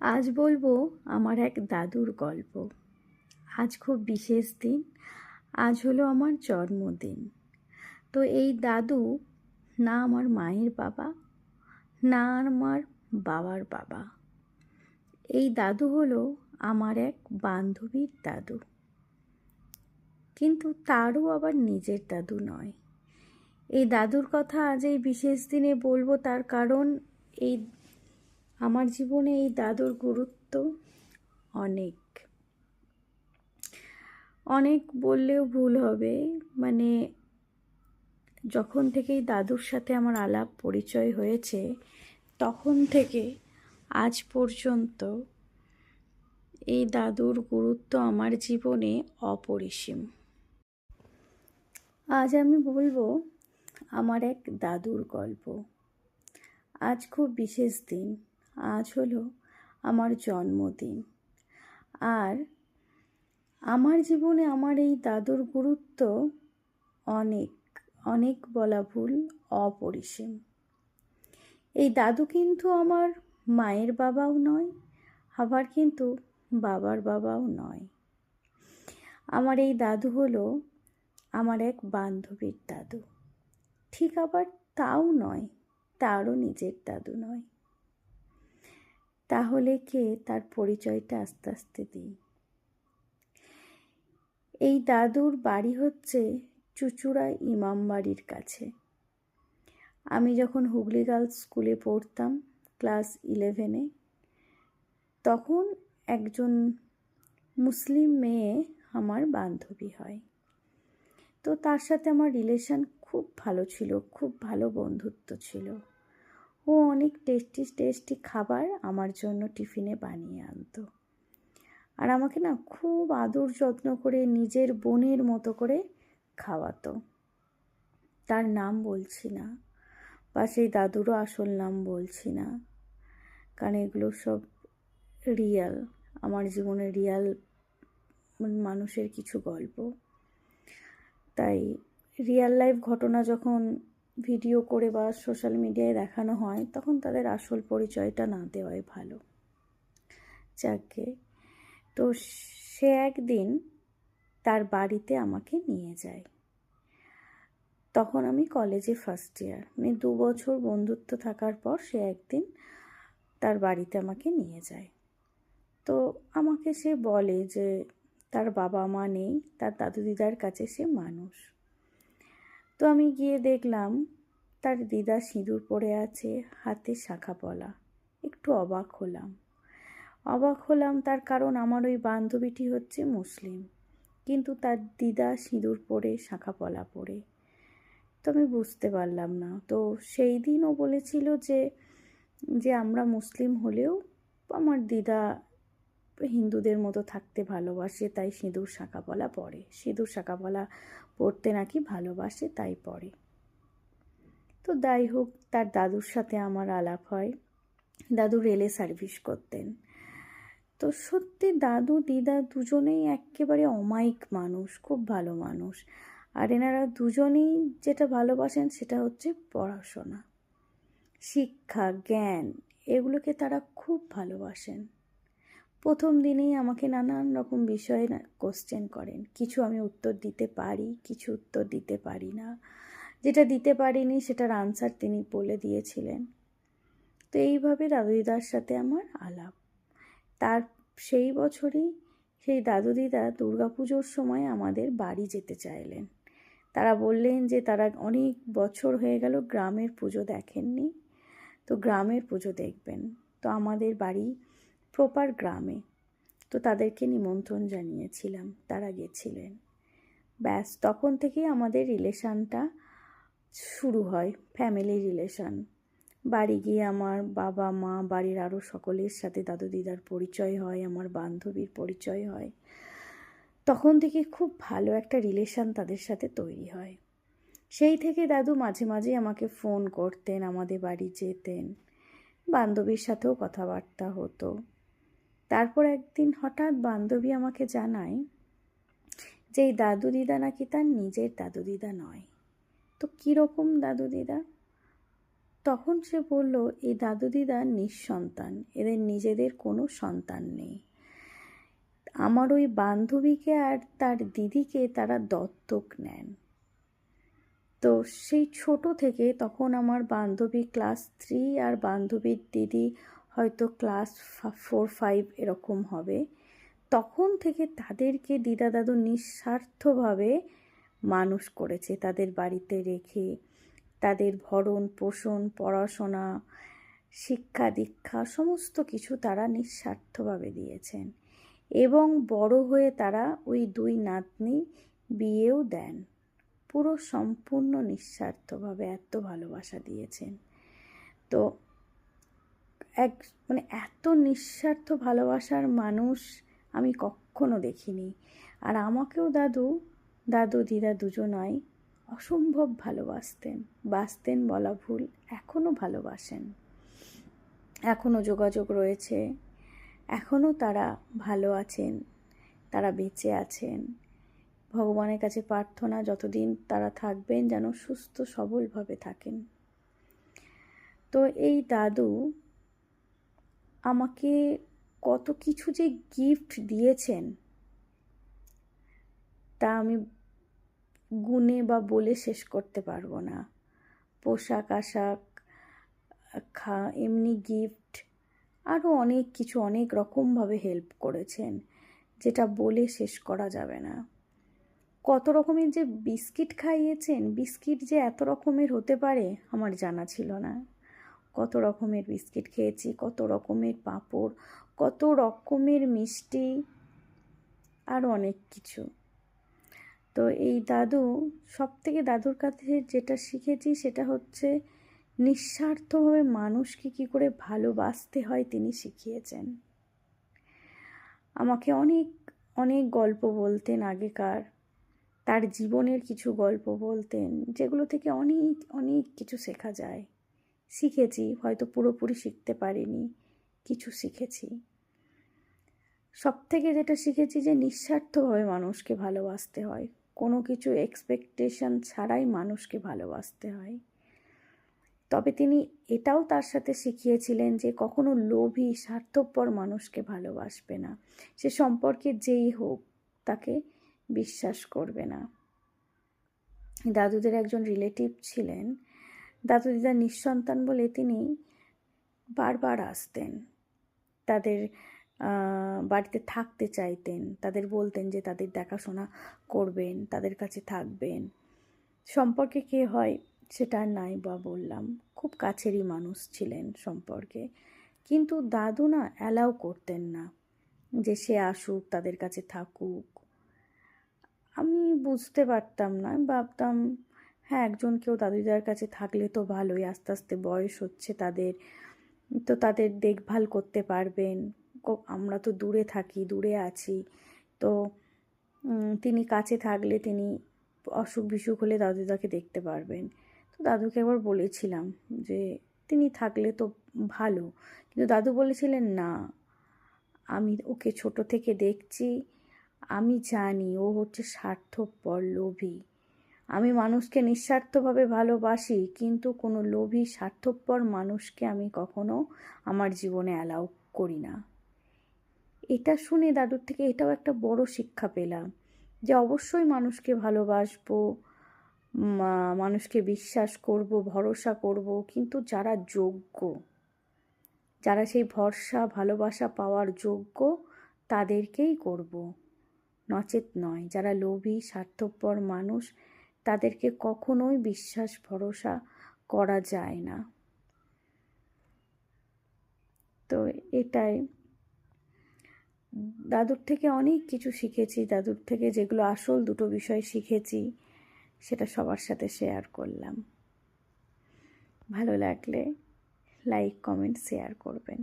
আজ বলব আমার এক দাদুর গল্প। আজ খুব বিশেষ দিন, আজ হলো আমার জন্মদিন। তো এই দাদু না আমার মায়ের বাবা, না আমার বাবার বাবা। এই দাদু হলো আমার এক বান্ধবীর দাদু। কিন্তু তারও আবার নিজের দাদু নয়। এই দাদুর কথা আজ এই বিশেষ দিনে বলব তার কারণ এই আমার জীবনে এই দাদুর গুরুত্ব অনেক। অনেক বললেও ভুল হবে। মানে যখন থেকে এই দাদুর সাথে আমার আলাপ পরিচয় হয়েছে, তখন থেকে আজ পর্যন্ত এই দাদুর গুরুত্ব আমার জীবনে অপরিসীম। আজ আমি বলব আমার এক দাদুর গল্প। আজ খুব বিশেষ দিন। আজ হলো আমার জন্মদিন। আর আমার জীবনে আমার এই দাদুর গুরুত্ব অনেক অনেক বলা ভুল, অপরিসীম। এই দাদু কিন্তু আমার মায়ের বাবাও নয়, আবার কিন্তু বাবার বাবাও নয়। আমার এই দাদু হলো আমার এক বান্ধবীর দাদু। ঠিক আবার তাও নয়, তারও নিজের দাদু নয়। তাহলে কে তার পরিচয়টা আস্তে আস্তে দিই? এই দাদুর বাড়ি হচ্ছে চুচুড়া ইমাম বাড়ির কাছে। আমি যখন হুগলি গার্লস স্কুলে পড়তাম, ক্লাস ইলেভেনে তখন একজন মুসলিম মেয়ে আমার বান্ধবী হয়। তো তার সাথে আমার রিলেশান খুব ভালো ছিল, খুব ভালো বন্ধুত্ব ছিল। ও অনেক টেস্টি টেস্টি খাবার আমার জন্য টিফিনে বানিয়ে আনতো। আর আমাকে না খুব আদর যত্ন করে নিজের বোনের মতো করে খাওয়াতো। তার নাম বলছি না বা সেই দাদুরও আসল নাম বলছি না। কারণ এগুলো সব রিয়াল আমার জীবনে রিয়াল মানুষের কিছু গল্প। তাই রিয়াল লাইফ ঘটনা যখন ভিডিও করে বা সোশ্যাল মিডিয়ায় দেখানো হয়, তখন তাদের আসল পরিচয়টা না দেওয়াই ভালো। যাকে, তো সে একদিন তার বাড়িতে আমাকে নিয়ে যায়। তখন আমি কলেজে ফার্স্ট ইয়ার মানে দু বছর বন্ধুত্ব থাকার পর সে একদিন তার বাড়িতে আমাকে নিয়ে যায়। তো আমাকে সে বলে যে, তার বাবা মা নেই, তার দাদু দিদার কাছে সে মানুষ। তো আমি গিয়ে দেখলাম তার দিদা সিঁদুর পরে আছে, হাতে শাখা পলা। একটু অবাক হলাম। অবাক হলাম তার কারণ আমার ওই বান্ধবীটি হচ্ছে মুসলিম। কিন্তু তার দিদা সিঁদুর পরে, শাখা পলা পরে। তো আমি বুঝতে পারলাম না। তো সেই দিনও বলেছিল যে যে আমরা মুসলিম হলেও আমার দিদা হিন্দুদের মতো থাকতে ভালোবাসে, তাই সিঁদুর শাঁখাপলা পরে সিঁদুর শাঁখাপলা পড়তে নাকি ভালোবাসে, তাই পড়ে। তো যাই হোক, তার দাদুর সাথে আমার আলাপ হয়। দাদু রেলে সার্ভিস করতেন। তো সত্যি দাদু, দিদা দুজনেই একেবারে অমায়িক মানুষ, খুব ভালো মানুষ। আর এনারা দুজনেই যেটা ভালোবাসেন সেটা হচ্ছে পড়াশোনা। শিক্ষা, জ্ঞান, এগুলোকে তারা খুব ভালোবাসেন। প্রথম দিনেই আমাকে নানান রকম বিষয়ে কোশ্চেন করেন। কিছু আমি উত্তর দিতে পারি, কিছু উত্তর দিতে পারি না। যেটা দিতে পারিনি সেটার আনসার তিনি বলে দিয়েছিলেন। তো এইভাবে দাদু দিদার সাথে আমার আলাপ। তার সেই বছরই সেই দাদু দিদা দুর্গাপুজোর সময় আমাদের বাড়ি যেতে চাইলেন। তারা বললেন যে তারা অনেক বছর হয়ে গেল গ্রামের পুজো দেখেননি। তো গ্রামের পুজো দেখবেন। তো আমাদের বাড়ি প্রপার গ্রামে। তো তাদেরকে নিমন্ত্রণ জানিয়েছিলাম, তারা গেছিলেন। ব্যাস, তখন থেকেই আমাদের রিলেশানটা শুরু হয়, ফ্যামিলি রিলেশান। বাড়ি গিয়ে আমার বাবা, মা, বাড়ির আরও সকলের সাথে দাদু দিদার পরিচয় হয়, আমার বান্ধবীর পরিচয় হয়। তখন থেকে খুব ভালো একটা রিলেশান তাদের সাথে তৈরি হয়। সেই থেকে দাদু মাঝে মাঝে আমাকে ফোন করতেন, আমাদের বাড়ি যেতেন। বান্ধবীর সাথেও কথাবার্তা হতো। তারপর একদিন হঠাৎ বান্ধবী আমাকে জানায় যে এই দাদু দিদা নাকি তার নিজের দাদু দিদা নয়। তো কীরকম দাদু দিদা? তখন সে বলল, এই দাদু দিদা নিঃসন্তান, এদের নিজেদের কোনো সন্তান নেই। আমার ওই বান্ধবীকে আর তার দিদিকে তারা দত্তক নেন। তো সেই ছোট থেকে তখন আমার বান্ধবী ক্লাস থ্রি আর বান্ধবীর দিদি হয়তো ক্লাস ফোর ফাইভ এরকম হবে। তখন থেকে তাদেরকে দিদা দাদু নিঃস্বার্থভাবে মানুষ করেছে তাদের বাড়িতে রেখে। তাদের ভরণ পোষণ, পড়াশোনা, শিক্ষা দীক্ষা সমস্ত কিছু তারা নিঃস্বার্থভাবে দিয়েছেন এবং বড় হয়ে তারা ওই দুই নাতনি বিয়েও দেন। পুরো সম্পূর্ণ নিঃস্বার্থভাবে এত ভালোবাসা দিয়েছেন। তো এক মানে এত নিঃস্বার্থ ভালোবাসার মানুষ আমি কখনো দেখিনি। আর আমাকেও দাদু দাদু দিদা দুজনাই অসম্ভব ভালোবাসতেন। বাসতেন বলা ভুল এখনও ভালোবাসেন। এখনও যোগাযোগ রয়েছে। এখনও তারা ভালো আছেন, তারা বেঁচে আছেন। ভগবানের কাছে প্রার্থনা, যতদিন তারা থাকবেন যেন সুস্থ সবলভাবে থাকেন। তো এই দাদু আমাকে কত কিছু যে গিফট দিয়েছেন, তা আমি গুণে বা বলে শেষ করতে পারব না। পোশাক, আশাক, খা, এমনি গিফট আরও অনেক কিছু অনেক রকমভাবে হেল্প করেছেন, যেটা বলে শেষ করা যাবে না। কত রকমের যে বিস্কিট খাইয়েছেন বিস্কিট যে এত রকমের হতে পারে, আমার জানা ছিল না। কত রকমের বিস্কিট খেয়েছি, কত রকমের পাঁপড়, কত রকমের মিষ্টি, আর অনেক কিছু। তো এই দাদু সব থেকে দাদুর কাছে যেটা শিখেছি সেটা হচ্ছে নিঃস্বার্থভাবে মানুষকে কী করে ভালোবাসতে হয় তিনি শিখিয়েছেন। আমাকে অনেক অনেক গল্প বলতেন আগেকার, তার জীবনের কিছু গল্প বলতেন, যেগুলো থেকে অনেক অনেক কিছু শেখা যায়। শিখেছি, হয়তো পুরোপুরি শিখতে পারিনি, কিছু শিখেছি। সব থেকে যেটা শিখেছি যে নিঃস্বার্থভাবে মানুষকে ভালোবাসতে হয়। কোনো কিছু এক্সপেকটেশন ছাড়াই মানুষকে ভালোবাসতে হয়। তবে তিনি এটাও তার সাথে শিখিয়েছিলেন যে কখনো লোভী, স্বার্থপর মানুষকে ভালোবাসবে না। সে সম্পর্কে যেই হোক, তাকে বিশ্বাস করবে না। দাদুদের একজন রিলেটিভ ছিলেন দাদু দিদা নিঃসন্তান বলে তিনি বারবার আসতেন। তাদের বাড়িতে থাকতে চাইতেন। তাদের বলতেন যে তাদের দেখাশোনা করবেন, তাদের কাছে থাকবেন। সম্পর্কে কে হয় সেটা নাই বা বললাম। খুব কাছেরই মানুষ ছিলেন সম্পর্কে। কিন্তু দাদু না অ্যালাউ করতেন না যে সে আসুক, তাদের কাছে থাকুক। আমি বুঝতে পারতাম না, ভাবতাম হ্যাঁ একজন কেউ দাদুদার কাছে থাকলে তো ভালোই, আস্তে আস্তে বয়স হচ্ছে তাদের। তো তাদের দেখভাল করতে পারবেন। আমরা তো দূরে থাকি, দূরে আছি। তো তিনি কাছে থাকলে তিনি অসুখ বিসুখ হলে দাদুদাকে দেখতে পারবেন। তো দাদুকে একবার বলেছিলাম যে, তিনি থাকলে তো ভালো। কিন্তু দাদু বলেছিলেন, না, আমি ওকে ছোট থেকে দেখছি, আমি জানি, ও হচ্ছে স্বার্থপর, লোভী। আমি মানুষকে নিঃস্বার্থভাবে ভালোবাসি, কিন্তু কোনো লোভী, স্বার্থপর মানুষকে আমি কখনো আমার জীবনে অ্যালাউ করি না। এটা শুনে দাদুর থেকে এটাও একটা বড় শিক্ষা পেলাম যে অবশ্যই মানুষকে ভালোবাসবো মানুষকে বিশ্বাস করব, ভরসা করব, কিন্তু যারা যোগ্য, যারা সেই ভরসা, ভালোবাসা পাওয়ার যোগ্য, তাদেরকেই করব। নচেত নয়, যারা লোভী, স্বার্থপর মানুষ তাদেরকে কখনোই বিশ্বাস, ভরসা করা যায় না। তো এটাই। দাদুর থেকে অনেক কিছু শিখেছি। দাদুর থেকে যেগুলো আসল দুটো বিষয় শিখেছি, সেটা সবার সাথে শেয়ার করলাম। ভালো লাগলে লাইক কমেন্ট শেয়ার করবেন।